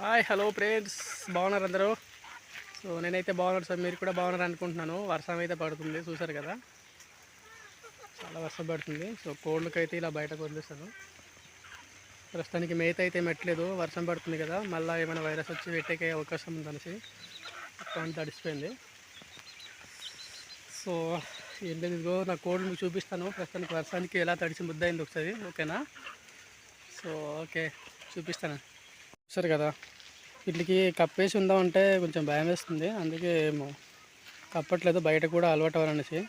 Hi hello friends. బాగున్నారు అందరూ? So నేనైతే బాగున్నారు సార్. మీరు కూడా బాగున్నారు అనుకుంటున్నాను. వర్షం అయితే పడుతుంది చూసారు కదా? చాలా వర్షం పడుతుంది. సో కోళ్ళకి అయితే ఇలా బయటకు వదిలేస్తాను ప్రస్తుతానికి మేత అయితే మెట్టలేదు. వర్షం పడుతుంది కదా. మళ్ళీ ఏమైనా వైరస్ వచ్చి పెట్టేకే అవకాశం ఉందనేసి అకౌంట్ తడిసిపోయింది. సో ఏం లేదు ఇదిగో నా కోళ్ళు మీకు చూపిస్తాను. ప్రస్తుతానికి వర్షానికి ఎలా తడిసి ముద్ద అయింది ఒకసారి ఓకేనా? సో ఓకే చూపిస్తాను. సరే కదా. వీటికి కప్పేసి ఉందామంటే కొంచెం భయం వేస్తుంది. అందుకే ఏమో కప్పట్లేదు బయట కూడా అలవాటు అవ్వాలనేసి.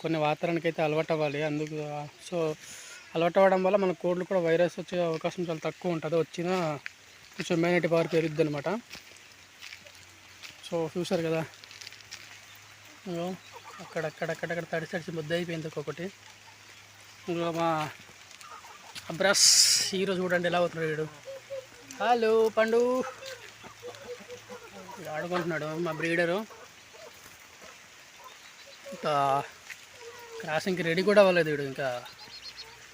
కొన్ని వాతావరణానికి అయితే అలవాటు అవ్వాలి. అందుకు సో అలవాటు అవ్వడం వల్ల మన కోళ్ళు కూడా వైరస్ వచ్చే అవకాశం చాలా తక్కువ ఉంటుంది. వచ్చినా కొంచెం ఇమ్యూనిటీ పవర్ పెరుగుద్ది అనమాట సో చూసారు కదా. అక్కడక్కడక్కడక్కడ తడి తడిసి ముద్ద అయిపోయింది ఒక్కొక్కటి ఇంకా మా అబ్రాస్ హీరో చూడండి ఎలా అవుతున్నాడు వీడు. హలో పండు. ఆడుకుంటున్నాడు మా బ్రీడరు. ఇంకా క్రాసింగ్కి రెడీ కూడా అవ్వలేదు వీడు ఇంకా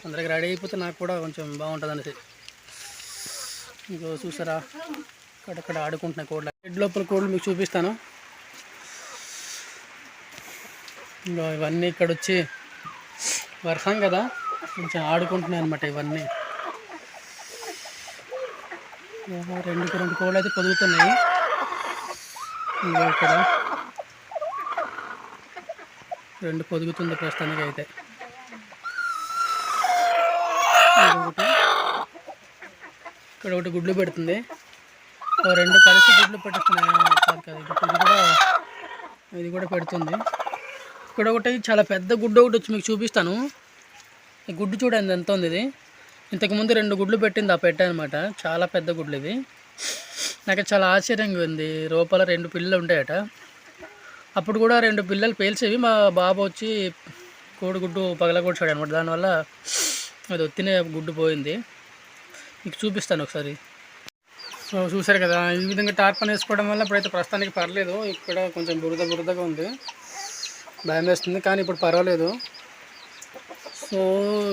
తొందరగా రెడీ అయిపోతే నాకు కూడా కొంచెం బాగుంటుంది అనేసి ఇంకో చూసారా అక్కడక్కడ ఆడుకుంటున్నాయి కోడ్లు. హెడ్ లోపల కోళ్ళు మీకు చూపిస్తాను. ఇంకా ఇవన్నీ ఇక్కడ వచ్చి వర్షం కదా కొంచెం ఆడుకుంటున్నాయి అనమాట ఇవన్నీ. రెండు రెండు కోళ్ళు అయితే పొదుగుతున్నాయి. ఇక్కడ. రెండు పొదుగుతుంది ప్రస్తుతానికి అయితే. ఇక్కడ ఒకటి గుడ్లు పెడుతుంది. ఓ రెండు కలిసి గుడ్లు పెట్టుతున్నాయి కదా ఇది ఇది కూడా ఇది కూడా పెడుతుంది. ఇక్కడ ఒకటి చాలా పెద్ద గుడ్డు ఒకటి వచ్చి మీకు చూపిస్తాను. ఈ గుడ్డు చూడండి ఎంత ఉంది ఇది. ఇంతకుముందు రెండు గుడ్లు పెట్టింది ఆ పెట్ట అనమాట చాలా పెద్ద గుడ్లు ఇది నాకు చాలా ఆశ్చర్యంగా ఉంది. లోపల రెండు పిల్లలు ఉంటాయట అప్పుడు కూడా రెండు పిల్లలు పేల్చేవి. మా బాబు వచ్చి కోడిగుడ్డు పగలగొట్టాడు అనమాట దానివల్ల అది ఒత్తినే గుడ్డు పోయింది. మీకు చూపిస్తాను ఒకసారి. సో చూసారు కదా ఈ విధంగా టార్పన్ వేసుకోవడం వల్ల ఇప్పుడైతే ప్రస్తుతానికి పర్లేదు. ఇక్కడ కొంచెం బురద బురదగా ఉంది. భయం వేస్తుంది కానీ ఇప్పుడు పర్వాలేదు. సో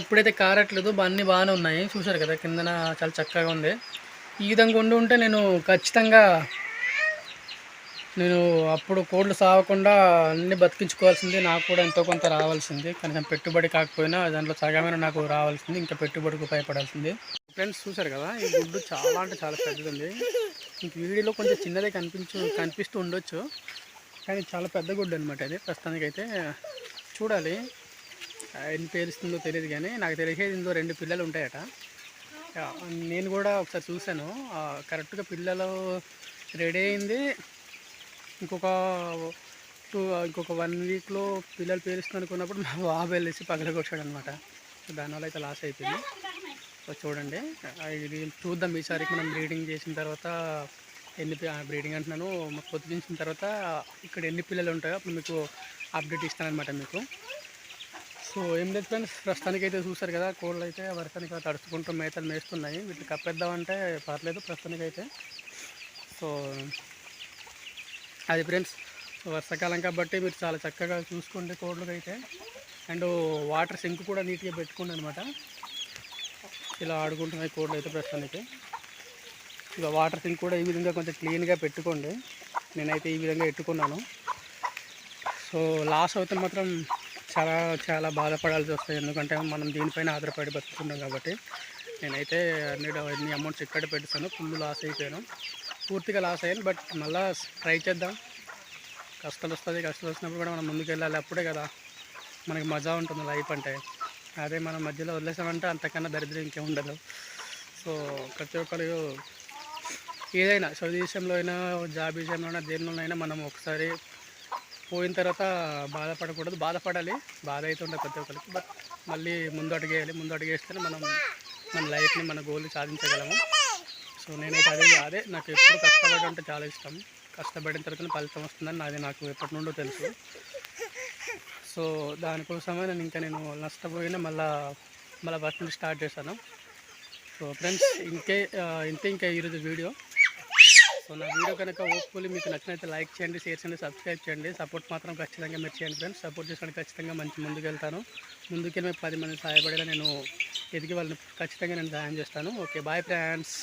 ఇప్పుడైతే కారట్లేదు అన్నీ బాగానే ఉన్నాయి. చూసారు కదా కిందన చాలా చక్కగా ఉంది. ఈ విధంగా ఉండి ఉంటే నేను ఖచ్చితంగా నేను అప్పుడు కోళ్ళు సాగకుండా అన్నీ బతికించుకోవాల్సింది. నాకు కూడా ఎంతో కొంత రావాల్సింది. కనీసం పెట్టుబడి కాకపోయినా దాంట్లో సగమైన నాకు రావాల్సింది. ఇంకా పెట్టుబడికి ఉపయోగపడాల్సింది. ఫ్రెండ్స్ చూసారు కదా ఈ గుడ్డు చాలా అంటే చాలా పెద్దది ఇంక వీడియోలో కొంచెం చిన్నదే కనిపించు కనిపిస్తూ ఉండొచ్చు. కానీ చాలా పెద్ద గుడ్డు అనమాట అది ప్రస్తుతానికి అయితే చూడాలి. ఎన్ని పేరుస్తుందో తెలియదు కానీ నాకు తెలిసేది ఇందులో రెండు పిల్లలు ఉంటాయట. నేను కూడా ఒకసారి చూశాను. కరెక్ట్గా పిల్లలు రెడీ అయింది. ఇంకొక టూ ఇంకొక వన్ వీక్లో పిల్లలు పేరుస్తుంది అనుకున్నప్పుడు మా బాబు వెళ్ళేసి పగలగొచ్చాడు అనమాట దానివల్ల అయితే లాస్ అయిపోయింది. చూడండి ఇది చూద్దాం ఈసారికి మనం బ్రీడింగ్ చేసిన తర్వాత ఎన్ని బ్రీడింగ్ అంటున్నాను పొద్దుగించిన తర్వాత ఇక్కడ ఎన్ని పిల్లలు ఉంటాయో అప్పుడు మీకు అప్డేట్ ఇస్తానమాట మీకు. సో ఏం లేదు ఫ్రెండ్స్. ప్రస్తుతానికి అయితే చూసారు కదా కోళ్ళు అయితే వర్షానికి తడుచుకుంటూ మేతలు మేస్తున్నాయి. వీటిని కప్పేద్దామంటే పర్లేదు ప్రస్తుతానికి అయితే సో అది ఫ్రెండ్స్ వర్షాకాలం కాబట్టి మీరు చాలా చక్కగా చూసుకోండి కోళ్ళకి అయితే అండ్ వాటర్ సింక్ కూడా నీట్గా పెట్టుకోండి అనమాట ఇలా ఆడుకుంటున్నాయి కోళ్ళు అయితే ప్రస్తుతానికి. ఇక వాటర్ సింక్ కూడా ఈ విధంగా కొంచెం క్లీన్గా పెట్టుకోండి. నేనైతే ఈ విధంగా పెట్టుకున్నాను. సో లాస్ అయితే మాత్రం చాలా చాలా బాధపడాల్సి వస్తుంది. ఎందుకంటే మనం దీనిపైన ఆధారపడి బతుకుతున్నాం కాబట్టి. నేనైతే అన్ని అన్ని అమౌంట్స్ ఇక్కడ పెడతాను ఫుల్ లాస్ అయిపోయాను. పూర్తిగా లాస్ అయ్యాను బట్ మళ్ళీ ట్రై చేద్దాం. కష్టాలు వస్తుంది కష్టాలు వచ్చినప్పుడు కూడా మనం ముందుకు వెళ్ళాలి అప్పుడే కదా మనకి మజా ఉంటుంది లైఫ్ అంటే. అదే మనం మధ్యలో వదిలేసామంటే అంతకన్నా దరిద్రం ఇంకేం ఉండదు. సో ప్రతి ఒక్కరు ఏదైనా చదువు విషయంలో అయినా జాబ్ విషయంలో అయినా దేనిలోనైనా మనం ఒకసారి పోయిన తర్వాత బాధపడకూడదు. బాధపడాలి. బాధ అయితే ఉంటుంది ప్రతి ఒక్కరికి. బట్ మళ్ళీ ముందు అడిగేయాలి. ముందు అడిగేస్తేనే మనం మన లైఫ్ని మన గోల్ని సాధించగలము. సో నేనైతే అదే అదే. నాకు ఎప్పుడు కష్టపడడం అంటే చాలా ఇష్టం. కష్టపడిన తర్వాత ఫలితం వస్తుందని అది నాకు ఎప్పటి నుండో తెలుసు. సో దానికోసమే నేను ఇంకా నేను నష్టపోయినా మళ్ళా మళ్ళీ ఫస్ట్ నుంచి స్టార్ట్ చేశాను. సో ఫ్రెండ్స్ ఇంకే ఇంతే ఇంకా ఈరోజు వీడియో. సో నా వీడియో కనుక హోప్ఫుల్లీ మీకు నచ్చినైతే లైక్ చేయండి షేర్ చేయండి సబ్స్క్రైబ్ చేయండి. సపోర్ట్ మాత్రం ఖచ్చితంగా మీరు చేయండి ఫ్రెండ్స్. సపోర్ట్ చేసిన ఖచ్చితంగా మంచి ముందుకు వెళ్తాను. ముందుకెళ్ళి పది మంది సహాయపడేలా నేను ఎదిగి వాళ్ళని ఖచ్చితంగా నేను సహాయం చేస్తాను. Okay bye friends.